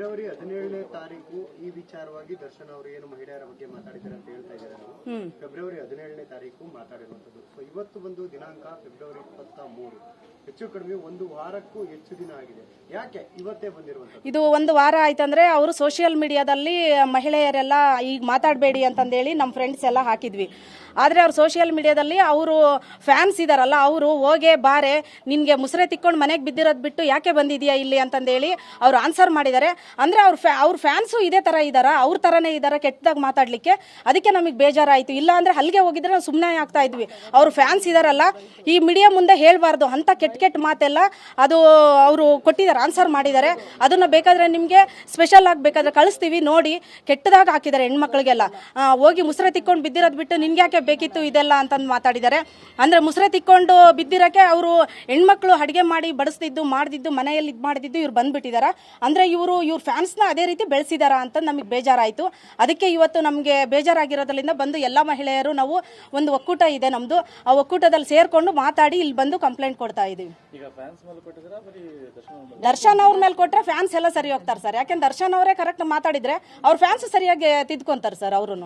February ಹದಿನೇಳನೇ ತಾರೀಕು ಈ ವಿಚಾರವಾಗಿ ದರ್ಶನ್ ಅವರು ಏನು ಮಹಿಳೆಯರ ಬಗ್ಗೆ ಮಾತಾಡಿದ್ದಾರೆ ಅಂತ ಹೇಳ್ತಾ ಇದ್ದಾರೆ ಫೆಬ್ರವರಿ ಹದಿನೇಳನೇ ತಾರೀಕು ಮಾತಾಡಿರುವಂತದ್ದು ಸೊ ಇವತ್ತು ಬಂದು ದಿನಾಂಕ ಫೆಬ್ರವರಿ ಇಪ್ಪತ್ತ ಮೂರು. ಹೆಚ್ಚು ಕಡಿಮೆ ಒಂದು ವಾರಕ್ಕೂ ಹೆಚ್ಚು ದಿನ ಆಗಿದೆ. ಯಾಕೆ ಇವತ್ತೇ ಬಂದಿರುವಂತದ್ದು ಇದು ಒಂದು ವಾರ ಆಯ್ತಂದ್ರೆ ಅವರು ಸೋಷಿಯಲ್ ಮೀಡಿಯಾದಲ್ಲಿ ಮಹಿಳೆಯರೆಲ್ಲ ಈಗ ಮಾತಾಡಬೇಡಿ ಅಂತಂದೇಳಿ ನಮ್ಮ ಫ್ರೆಂಡ್ಸ್ ಎಲ್ಲ ಹಾಕಿದ್ವಿ. ಆದರೆ ಅವ್ರು ಸೋಷಿಯಲ್ ಮೀಡಿಯಾದಲ್ಲಿ ಅವರು ಫ್ಯಾನ್ಸ್ ಇದಾರಲ್ಲ ಅವರು ಹೋಗೆ ಬಾರೆ ನಿನಗೆ ಮುಸ್ರೆ ತಿಕ್ಕೊಂಡು ಮನೆಗೆ ಬಿದ್ದಿರೋದು ಬಿಟ್ಟು ಯಾಕೆ ಬಂದಿದೆಯಾ ಇಲ್ಲಿ ಅಂತಂದೇಳಿ ಅವರು ಆನ್ಸರ್ ಮಾಡಿದ್ದಾರೆ. ಅಂದರೆ ಅವ್ರ ಫ್ಯಾ ಅವ್ರ ಫ್ಯಾನ್ಸು ಇದೇ ಥರ ಇದ್ದಾರಾ ಅವ್ರ ಥರನೇ ಇದ್ದಾರೆ ಕೆಟ್ಟದಾಗ ಮಾತಾಡಲಿಕ್ಕೆ? ಅದಕ್ಕೆ ನಮಗೆ ಬೇಜಾರಾಯಿತು. ಇಲ್ಲ ಅಂದರೆ ಅಲ್ಲಿಗೆ ಹೋಗಿದ್ರೆ ನಾವು ಸುಮ್ಮನೆ ಆಗ್ತಾ ಇದ್ವಿ. ಅವ್ರ ಫ್ಯಾನ್ಸ್ ಇದಾರಲ್ಲ, ಈ ಮೀಡಿಯಾ ಮುಂದೆ ಹೇಳಬಾರ್ದು. ಅಂತ ಕೆಟ್ಟ ಕೆಟ್ಟ ಮಾತೆಲ್ಲ ಅದು ಅವರು ಕೊಟ್ಟಿದ್ದಾರೆ ಆನ್ಸರ್ ಮಾಡಿದ್ದಾರೆ ಅದನ್ನು ಬೇಕಾದರೆ ನಿಮಗೆ ಸ್ಪೆಷಲ್ ಆಗಿ ಬೇಕಾದರೆ ಕಳಿಸ್ತೀವಿ. ನೋಡಿ, ಕೆಟ್ಟದಾಗ ಹಾಕಿದ್ದಾರೆ ಹೆಣ್ಮಕ್ಳಿಗೆಲ್ಲ. ಹೋಗಿ ಮುಸ್ರೆ ತಿಕ್ಕೊಂಡು ಬಿದ್ದಿರೋದು ಬಿಟ್ಟು ನಿನ್ಗೆ ಯಾಕೆ ಬೇಕಿತ್ತು ಇದೆಲ್ಲ ಅಂತಂದು ಮಾತಾಡಿದ್ದಾರೆ ಅಂದರೆ ಮುಸ್ರೆ ತಿಕ್ಕೊಂಡು ಬಿದ್ದಿರೋಕ್ಕೆ ಅವರು ಹೆಣ್ಮಕ್ಳು ಅಡುಗೆ ಮಾಡಿ ಬಡಿಸ್ತಿದ್ದು, ಮಾಡ್ದಿದ್ದು, ಮನೆಯಲ್ಲಿ ಇದು ಮಾಡಿದ್ದು ಇವ್ರು ಬಂದ್ಬಿಟ್ಟಿದ್ದಾರೆ ಅಂದರೆ ಇವರು ಇವ್ರ ಫ್ಯಾನ್ಸ್ನ ಅದೇ ರೀತಿ ಬೆಳೆಸಿದಾರ ಅಂತ ನಮಗೆ ಬೇಜಾರಾಯಿತು. ಅದಕ್ಕೆ ಇವತ್ತು ನಮಗೆ ಬೇಜಾರಾಗಿರೋದ್ರಿಂದ ಬಂದು ಎಲ್ಲ ಮಹಿಳೆಯರು ನಾವು ಒಂದು ಒಕ್ಕೂಟ ಇದೆ ನಮ್ಮದು ಆ ಒಕ್ಕೂಟದಲ್ಲಿ ಸೇರ್ಕೊಂಡು ಮಾತಾಡಿ ಇಲ್ಲಿ ಬಂದು ಕಂಪ್ಲೇಂಟ್ ಕೊಡ್ತಾ ಇದ್ದೀವಿ ದರ್ಶನ್ ಅವ್ರ ಮೇಲೆ? ಕೊಟ್ಟರೆ ಫ್ಯಾನ್ಸ್ ಎಲ್ಲ ಸರಿ ಹೋಗ್ತಾರೆ ಸರ್. ಯಾಕೆಂದ್ರೆ ದರ್ಶನ್ ಅವರೇ ಕರೆಕ್ಟ್ ಮಾತಾಡಿದ್ರೆ ಅವ್ರ ಫ್ಯಾನ್ಸ್ ಸರಿಯಾಗಿ ತಿದ್ಕೊಂತಾರೆ ಸರ್ ಅವರು